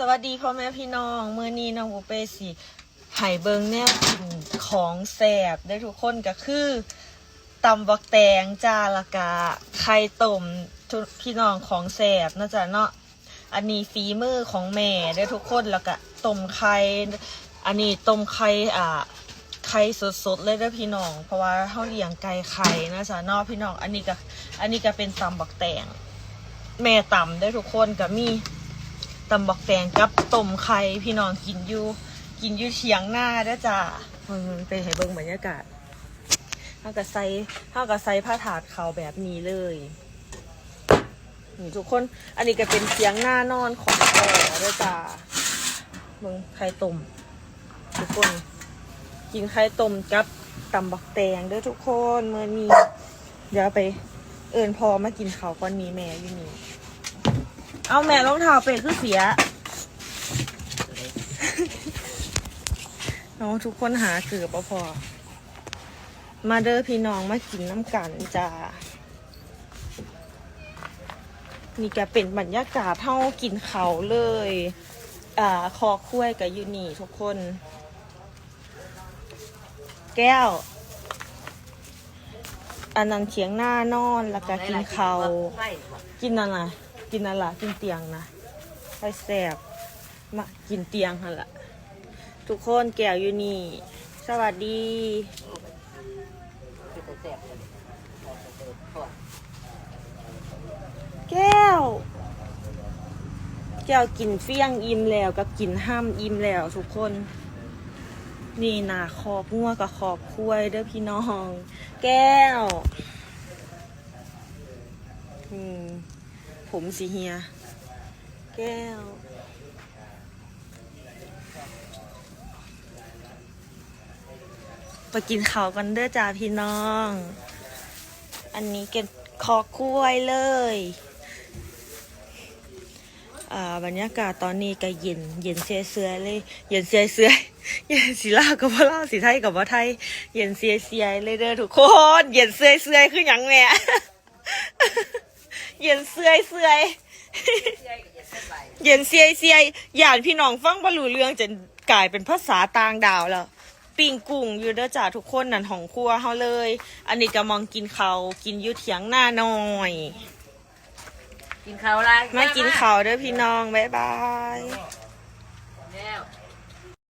สวัสดีพ่อแม่พี่น้องเมื่อนี้น้องบุเป้สิไห่เบิงแนวกินของแสบได้ทุกคนก็คือตำบักแตงจ้าละกาไข่ต้มพี่น้องของแสบนะจ๊ะเนาะอันนี้ฝีมือของแม่ได้ทุกคนแล้วก็ต้มไข่อันนี้ต้มไข่อ่าไข่สดๆเลยเด้อพี่น้อง เพราะว่าเขาเลี้ยงไก่ไข่นะจ๊ะเนาะพี่น้อง อันนี้ก็อันนี้ก็เป็นตำบักแตงแม่ตำได้ทุกคนก็มี ตำบักแตงกับต้มไข่พี่น้องกินอยู่กินอยู่เฉียงหน้าเด้อจ้ามันไปให้เบิ่งบรรยากาศเท่ากับใส่เท่ากับใส่ผ้าถาดเขาวแบบนี้เลยนี่ทุกคนอันนี้ก็เป็นเฉียงหน้านอนของพ่อเด้อจ้าเบิ่งไข่ต้มทุกคน กินไข่ต้มกับตำบักแตงเด้อทุกคนเมื่อนี้เดี๋ยวไปเอิญพอมากินข้าวก่อนนี้แม่อยู่นี่ เอาแม่รองเท้าเป็ดคือเสียน้องทุกคนหาเกือบบ่พอ มาเด้อพี่น้องมากินน้ำกันจ้านี่ก็เป็นบรรยากาศเท่ากินเขาวเลย อ่าคอคุ้ยกับยูนี่ทุกคน แก้ว อันนั้นเฉียงหน้านอนแล้วก็กินเขาวกินอะไร กินอะไรกินเตียงนะไปแสบมากินเตียงหั่นละทุกคนแก้วอยู่นี่ สวัสดีแก้ว แก้วกินเฟี้ยงอิ่มแล้วกับกินห้ามอิ่มแล้วทุกคน นี่นาขอบงัวกับขอบคุ้ยเด้อพี่น้อง แก้ว อืม ผมสีเฮีย แก้ว ไปกินข้าวกันเด้อจ้าพี่น้อง อันนี้เก็บคอคุ้ยเลย อ่าบรรยากาศตอนนี้ก็เย็น เย็นเสียเสือๆเลย เย็นเสียเสือๆเย็นสีลากับว่าลาสีไทยกับว่าไทย เย็นเสียเสียๆเลยเด้อทุกคน เย็นเสียเสือๆคือหยังเนี่ย เย็นเสือยเสือยเย็นเสียเสียหยานพี่น้องฟังบรรลุเรื่องจะกลายเป็นภาษาต่างดาวแล้วปิ่งกุ้งอยู่เด้อจ้าทุกคนนั่นของครัวเฮาเลย อันนี้ก็มองกินเขากินอยูเถียงหน้าหน่อย กินเขาวละมากินเขาเด้อพี่น้อง บ๊ายบาย